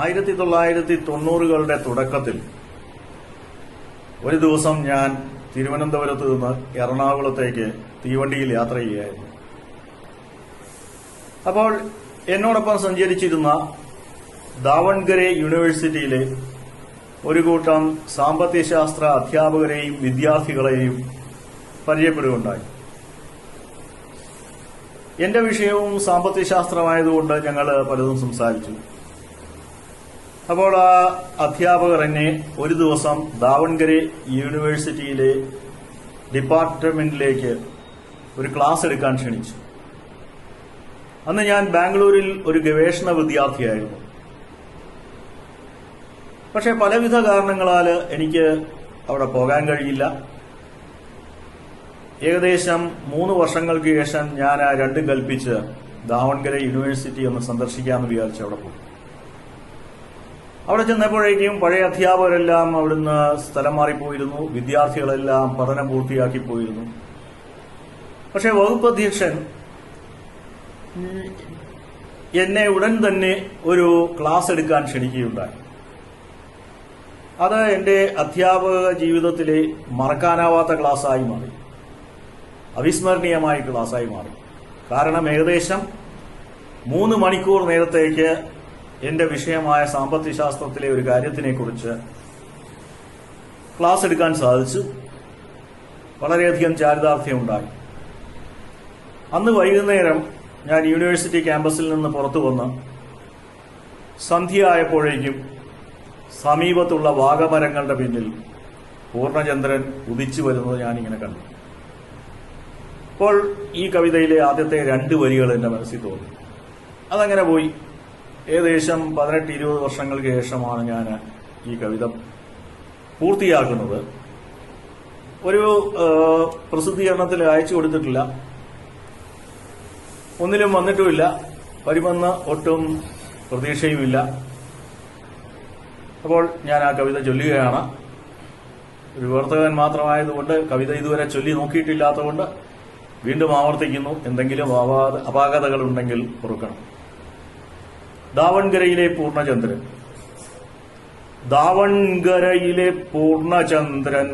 ആയിരത്തി തൊള്ളായിരത്തി തൊണ്ണൂറുകളുടെ തുടക്കത്തിൽ ഒരു ദിവസം ഞാൻ തിരുവനന്തപുരത്ത് നിന്ന് എറണാകുളത്തേക്ക് തീവണ്ടിയിൽ യാത്ര ചെയ്യുകയായിരുന്നു. അപ്പോൾ എന്നോടൊപ്പം സഞ്ചരിച്ചിരുന്ന ദാവൺഗരെ യൂണിവേഴ്സിറ്റിയിലെ ഒരു കൂട്ടം സാമ്പത്തിക ശാസ്ത്ര അധ്യാപകരെയും വിദ്യാർത്ഥികളെയും പരിചയപ്പെടുകയുണ്ടായി. എന്റെ വിഷയവും സാമ്പത്തിക ശാസ്ത്രമായതുകൊണ്ട് ഞങ്ങൾ പലതും സംസാരിച്ചു. അപ്പോൾ ആ അധ്യാപകർ എന്നെ ഒരു ദിവസം ദാവൺഗരെ യൂണിവേഴ്സിറ്റിയിലെ ഡിപ്പാർട്ട്മെന്റിലേക്ക് ഒരു ക്ലാസ് എടുക്കാൻ ക്ഷണിച്ചു. അന്ന് ഞാൻ ബാംഗ്ലൂരിൽ ഒരു ഗവേഷണ വിദ്യാർത്ഥിയായിരുന്നു. പക്ഷെ പലവിധ കാരണങ്ങളാൽ എനിക്ക് അവിടെ പോകാൻ കഴിയില്ല ഏകദേശം മൂന്ന് വർഷങ്ങൾക്ക് ശേഷം ഞാൻ ആ രണ്ടും കൽപ്പിച്ച് ദാവൺഗര യൂണിവേഴ്സിറ്റി ഒന്ന് സന്ദർശിക്കാമെന്ന് വിചാരിച്ച് അവിടെ പോയി. അവിടെ ചെന്നപ്പോഴേക്കും പഴയ അധ്യാപകരെല്ലാം അവിടുന്ന് സ്ഥലം മാറിപ്പോയിരുന്നു. വിദ്യാർത്ഥികളെല്ലാം പഠനം പൂർത്തിയാക്കി പോയിരുന്നു. പക്ഷെ വകുപ്പ് അധ്യക്ഷൻ എന്നെ ഉടൻ തന്നെ ഒരു ക്ലാസ് എടുക്കാൻ ക്ഷണിക്കുകയുണ്ടായി. അത് എന്റെ അധ്യാപക ജീവിതത്തിലെ മറക്കാനാവാത്ത ക്ലാസ്സായി മാറി. അവിസ്മരണീയമായ ക്ലാസ്സായി മാറി. കാരണം ഏകദേശം മൂന്ന് മണിക്കൂർ നേരത്തേക്ക് എന്റെ വിഷയമായ സാമ്പത്തിക ശാസ്ത്രത്തിലെ ഒരു കാര്യത്തിനെ കുറിച്ച് ക്ലാസ് എടുക്കാൻ സാധിച്ചു. വളരെയധികം ചാരിതാർത്ഥ്യം ഉണ്ടായി. അന്ന് വൈകുന്നേരം ഞാൻ യൂണിവേഴ്സിറ്റി ക്യാമ്പസിൽ നിന്ന് പുറത്തു വന്ന് സന്ധ്യയായപ്പോഴേക്കും സമീപത്തുള്ള വാഗമരങ്ങളുടെ പിന്നിൽ പൂർണചന്ദ്രൻ ഉദിച്ചു വരുന്നത് ഞാനിങ്ങനെ കണ്ടു. അപ്പോൾ ഈ കവിതയിലെ ആദ്യത്തെ രണ്ട് വരികൾ എന്റെ മനസ്സിൽ തോന്നി. അതങ്ങനെ പോയി. ഏകദേശം പതിനെട്ട് ഇരുപത് വർഷങ്ങൾക്ക് ശേഷമാണ് ഞാൻ ഈ കവിത പൂർത്തിയാക്കുന്നത്. ഒരു പ്രസിദ്ധീകരണത്തിൽ അയച്ചു കൊടുത്തിട്ടില്ല. ഒന്നിലും വന്നിട്ടുമില്ല. വരുമെന്ന് ഒട്ടും പ്രതീക്ഷയുമില്ല. അപ്പോൾ ഞാൻ ആ കവിത ചൊല്ലുകയാണ്. ഒരു വിവർത്തകൻ മാത്രമായതുകൊണ്ട് കവിത ഇതുവരെ ചൊല്ലി നോക്കിയിട്ടില്ലാത്തതുകൊണ്ട് വീണ്ടും ആവർത്തിക്കുന്നു. എന്തെങ്കിലും അപാക- അപാകതകളുണ്ടെങ്കിൽ പൊറുക്കണം. ദാവൺഗരയിലെ പൂർണചന്ദ്രൻ. ദാവൺകരയിലെ പൂർണചന്ദ്രൻ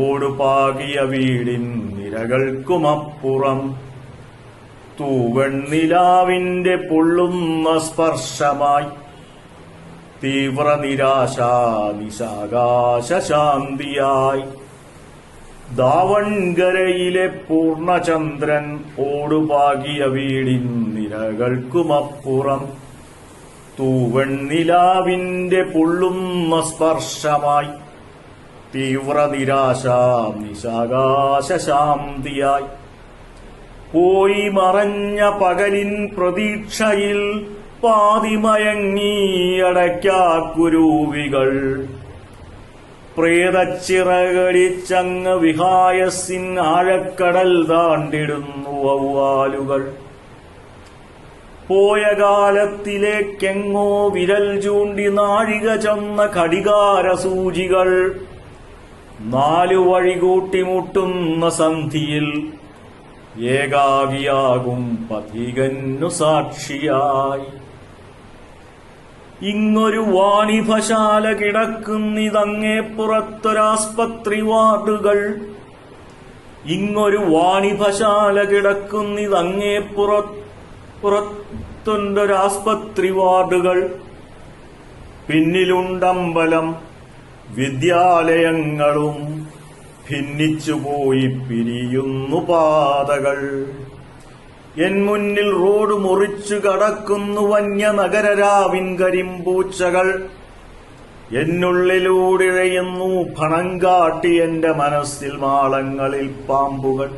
ഓടുപാകിയ വീടിൻ നിരകൾക്കുമപ്പുറം തൂവെണ്ണിലാവിന്റെ പൊള്ളുന്ന സ്പർശമായി തീവ്ര നിരാശ നിശാകാശ ശാന്തിയായി ദാവൺഗരയിലെ പൂർണചന്ദ്രൻ ഓടുപാകിയ വീടിൻ നിരകൾക്കുമപ്പുറം തൂവണ്ണിലാവിന്റെ പൊള്ളുന്ന സ്പർശമായി തീവ്ര നിരാശ നിശാകാശ ശാന്തിയായി പോയി മറഞ്ഞ പകലിൻ പ്രതീക്ഷയിൽ പാതിമയങ്ങിയടയ്ക്കാക്കുരൂവികൾ പ്രേതച്ചിറകടിച്ചങ്ങ് വിഹായസിൻ ആഴക്കടൽ താണ്ടിടുന്നു വവ്വാലുകൾ പോയ കാലത്തിലേക്കെങ്ങോ വിരൽ ചൂണ്ടി നാഴിക ചെന്ന ഘടികാര സൂചികൾ നാലു വഴി കൂട്ടിമുട്ടുന്ന സന്ധിയിൽ ഏകാവിയാകും പഥികന്നു സാക്ഷിയായി. ഇങ്ങൊരു വാണിഭശാല കിടക്കുന്നിതങ്ങേ പുറത്തൊരാസ്പത്രി വാർഡുകൾ. ഇങ്ങൊരു വാണിഭശാല കിടക്കുന്നിതങ്ങേ പുറ പുറത്തൊണ്ടൊരാസ്പത്രി വാർഡുകൾ. പിന്നിലുണ്ടമ്പലം വിദ്യാലയങ്ങളും ഭിന്നിച്ചുപോയി പിരിയുന്നു പാതകൾ. എൻ മുന്നിൽ റോഡ് മുറിച്ചു കടക്കുന്നു വന്യ നഗരരാവിൻ കരിമ്പൂച്ചകൾ. എന്നുള്ളിലൂടിഴയുന്നു ഭണം കാട്ടി എന്റെ മനസ്സിൽ മാളങ്ങളിൽ പാമ്പുകൾ.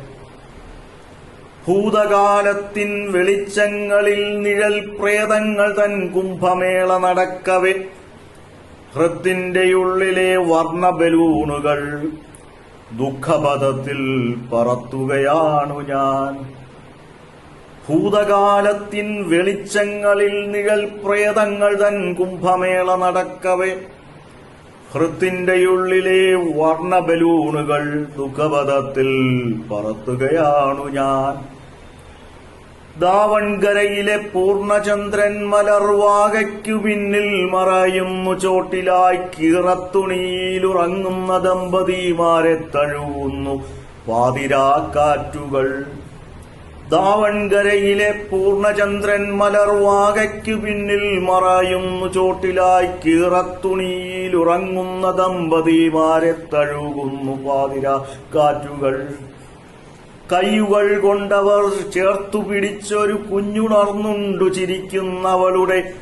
ഭൂതകാലത്തിൻ വെളിച്ചങ്ങളിൽ നിഴൽ പ്രേതങ്ങൾ തൻ കുംഭമേള നടക്കവെ. ഹൃത്തിന്റെ ഉള്ളിലെ വർണ ബലൂണുകൾ ദുഃഖപഥത്തിൽ പറത്തുകയാണു ഞാൻ. ഭൂതകാലത്തിൻ വെളിച്ചങ്ങളിൽ നിഴൽ പ്രേതങ്ങൾ തൻ കുംഭമേള നടക്കവേ. ഹൃത്തിന്റെ ഉള്ളിലെ വർണ ബലൂണുകൾ ദുഃഖപഥത്തിൽ പറത്തുകയാണു ഞാൻ. ദാവൺകരയിലെ പൂർണചന്ദ്രൻ മലർവാകയ്ക്കു പിന്നിൽ മറയുന്നു ചോട്ടിലായി കീറത്തുണിയിലുറങ്ങുന്ന ദമ്പതിമാരെ തഴുവുന്നു. പാതിരാക്കാറ്റുകൾ ദാവൺകരയിലെ പൂർണചന്ദ്രൻ മലർവാകയ്ക്കു പിന്നിൽ മറയുന്നു ചോട്ടിലായി കീറത്തുണിയിലുറങ്ങുന്ന ദമ്പതിമാരെ തഴുകുന്നു പാതിര കാറ്റുകൾ. കൈകൾ കൊണ്ടവർ ചേർത്തു പിടിച്ചൊരു കുഞ്ഞുണർന്നുണ്ടു ചിരിക്കുന്നവളുടെ.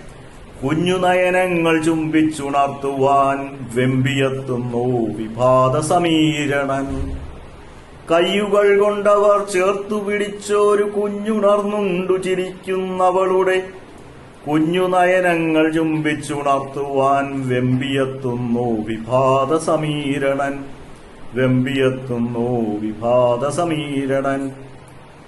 കുഞ്ഞുനയനങ്ങൾ ചുംബിച്ചുണർത്തുവാൻ വെമ്പിയെത്തുന്നു വിഭാത സമീരണൻ കൈകൾ കൊണ്ടവർ ചേർത്തു പിടിച്ചൊരു കുഞ്ഞുണർന്നുണ്ടു ചിരിക്കുന്നവളുടെ. കുഞ്ഞുനയനങ്ങൾ ചുംബിച്ചുണർത്തുവാൻ വെമ്പിയെത്തുന്നു വിഭാത സമീരണൻ വെമ്പിയെത്തുന്നു വിഭാത സമീരണൻ